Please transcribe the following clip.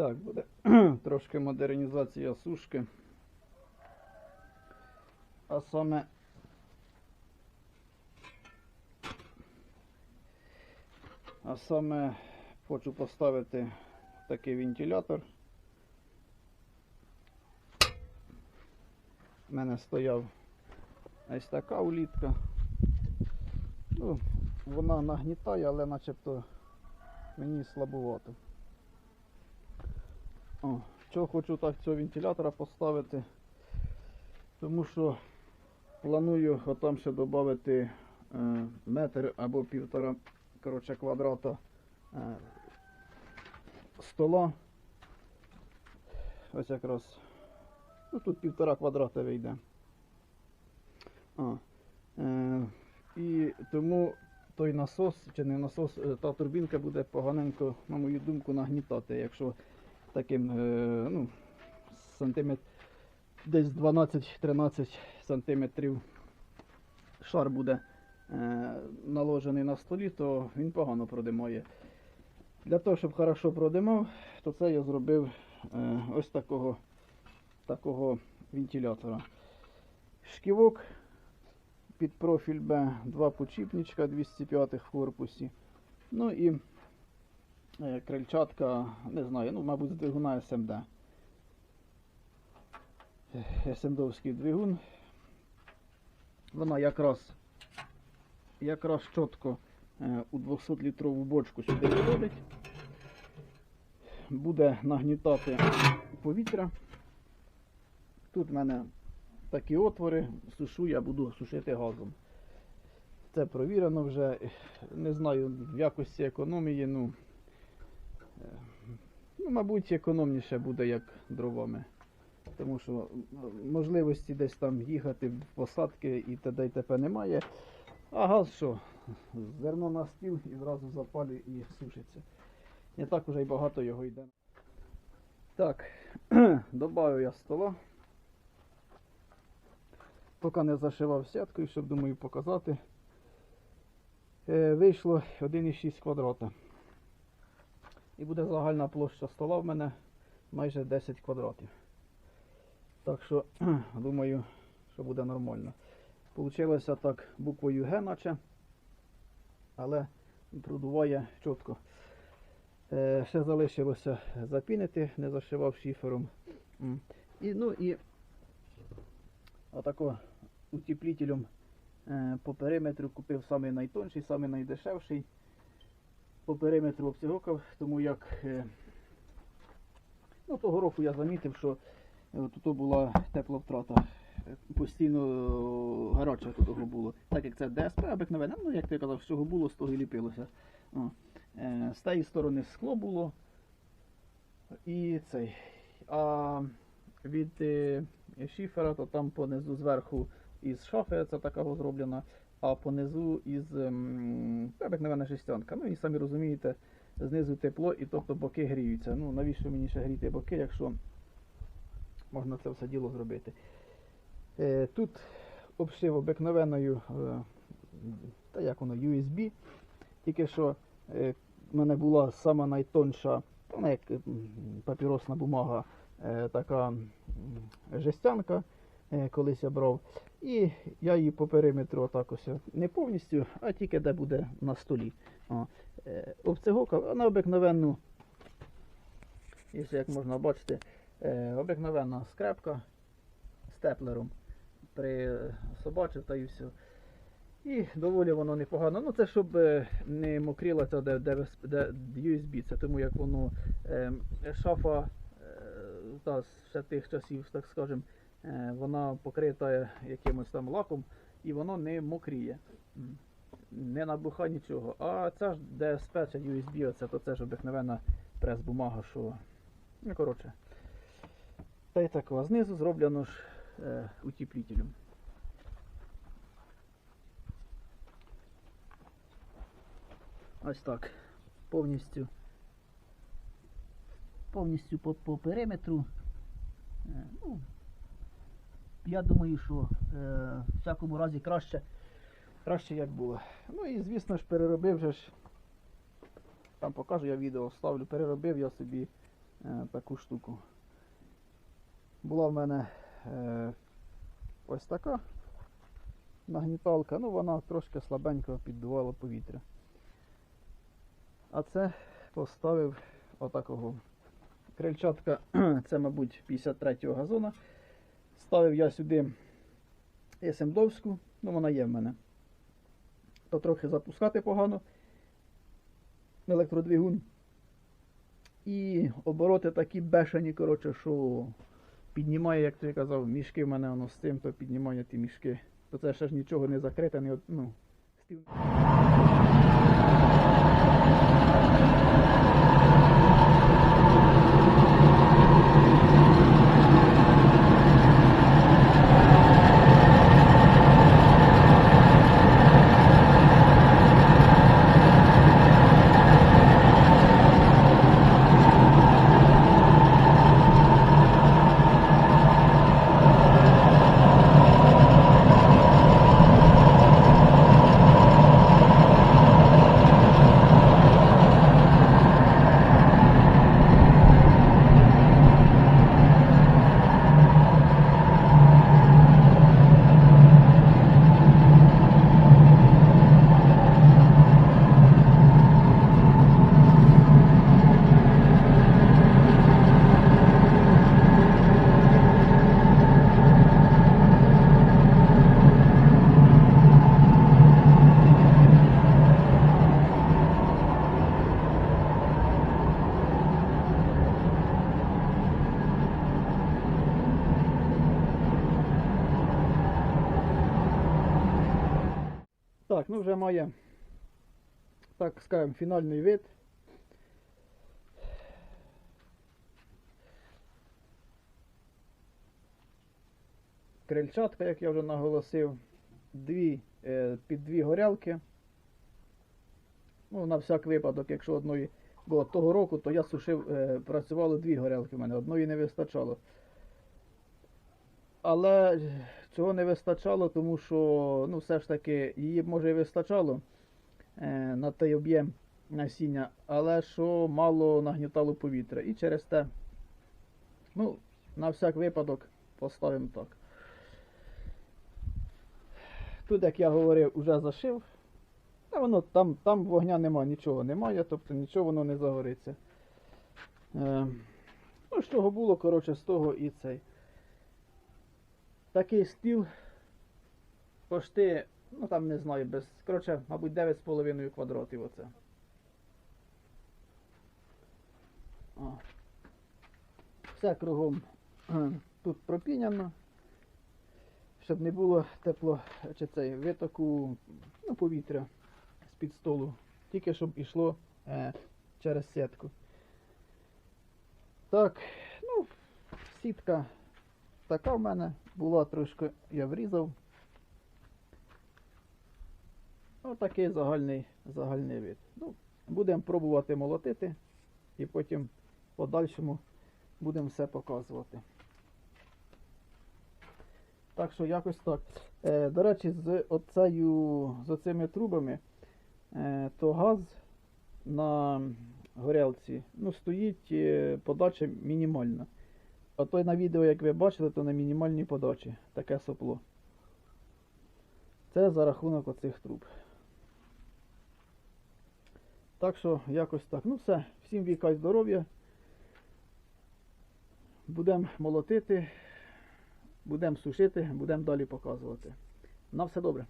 Так, буде трошки модернізація сушки. А саме А саме хочу поставити такий вентилятор. У мене стояв ось така улітка. Ну, вона нагнітає, але начебто мені слабувато. О, чого хочу так цього вентилятора поставити? Тому що планую отам ще додати е, метр або півтора коротше, квадрата е, стола. Ось якраз. Ну тут півтора квадрата вийде. А, е, і тому той насос, чи не насос, е, та турбінка буде поганенько, на мою думку, нагнітати, якщо таким е, ну, сантиметр, десь 12-13 сантиметрів шар буде е, наложений на столі, то він погано продимає. Для того, щоб хорошо продимав, то це я зробив е, ось такого, такого вентилятора. Шківок під профіль Б, два почіпничка 205 в корпусі. Ну і крильчатка, не знаю, ну, мабуть, двигуна СМД. Е, СМДовський двигун. Вона якраз якраз чітко е, у 200-літрову бочку сюди виходить. Буде нагнітати повітря. Тут в мене такі отвори, сушу я буду сушити газом. Це провірено вже. Не знаю, в якості економії, ну, е, ну, мабуть, економніше буде як дровами. Тому що можливості десь там їхати в посадки і т.д. і т.п. немає. А газ що? Зерно на стіл і зразу запалює і сушиться. Не так уже й багато його йде. Так, додаю я стола. Поки не зашивав сіткою, щоб думаю показати. Е, вийшло 1,6 квадрата. І буде загальна площа стола в мене майже 10 квадратів. Так що, думаю, що буде нормально. Получилося так буквою Г, наче, але продуває чітко. Е, ще залишилося запінити, не зашивав шифером. І, ну і отако утеплителем е, по периметру купив найтонший, найдешевший. По периметру обцягокав, тому як е, ну, того року я замітив, що е, тут була тепла втрата. Е, Постійно гаряче того було. Так як це ДСП обикновене, ну як ти казав, з чого було, з того і ліпилося. О. З тієї сторони скло було. І цей. А від шифера, то там понизу зверху із шафи це така зроблена, а понизу із ем, обикновена жестянка. Ну і самі розумієте, знизу тепло і тобто боки гріються. Ну навіщо мені ще гріти боки, якщо можна це все діло зробити. Е, тут обшив обикновеною, е, та як воно, USB. Тільки що е, в мене була сама найтонша, вона як папіросна бумага, така жестянка, колись я брав. І я її по периметру отак ось не повністю, а тільки де буде на столі. О, е, обцегокав, а на обикновенну, якщо як можна бачити, е, обикновенна скрепка степлером присобачив та і все. І доволі воно непогано. Ну це щоб е, не мокріло це де, де, де USB, це тому як воно е, шафа е, та ще тих часів, так скажем, е, вона покрита якимось там лаком і воно не мокріє. Не набуха нічого. А ця ж DSP чи USB, оце, то це ж обикновена прес-бумага, що. Ну, коротше. Та й такого. Знизу зроблено ж е, утеплителем. Ось так. Повністю. Повністю по, по периметру. Е, ну, я думаю, що е, в всякому разі краще, краще як було. Ну і звісно ж переробив же ж. Там покажу я відео ставлю, переробив я собі е, таку штуку. Була в мене е, ось така нагніталка, ну вона трошки слабенько піддувала повітря. А це поставив отакого. Крильчатка, це, мабуть, 53-го газона. Ставив я сюди есемдовську, ну вона є в мене. То трохи запускати погано. Електродвигун. І обороти такі бешені, коротше, що піднімає, як ти казав, мішки в мене воно з цим, то піднімає ті мішки. То це ще ж нічого не закрите, не, ну, стіл. Так, ну вже має, так скажемо, фінальний вид. Крильчатка, як я вже наголосив, дві, е, під дві горялки. Ну, на всяк випадок, якщо одної, бо того року, то я сушив, е, працювало дві горялки в мене, одної не вистачало. Але цього не вистачало, тому що ну, все ж таки її може і вистачало е, на той об'єм насіння, але що мало нагнітало повітря. І через те, ну, на всяк випадок поставимо так. Тут, як я говорив, уже зашив. Та воно там, там вогня нема, нічого немає, тобто нічого воно не загориться. Е, ну, з чого було, коротше, з того і цей. Такий стіл пошти, ну там не знаю, без, коротше, мабуть, 9,5 квадратів оце. О. Все кругом тут пропіняно, щоб не було тепло чи цей витоку ну, повітря з-під столу, тільки щоб ішло е, через сітку. Так, ну, сітка така в мене була трошки, я врізав. Отакий загальний, загальний вид. Ну, будемо пробувати молотити і потім в подальшому будемо все показувати. Так що якось так. Е, до речі, з оцею, з оцими трубами, е, то газ на горелці ну, стоїть е, подача мінімальна. А то на відео, як ви бачили, то на мінімальній подачі таке сопло. Це за рахунок оцих труб. Так що якось так. Ну все, всім віка здоров'я. Будемо молотити, будемо сушити, будемо далі показувати. На все добре.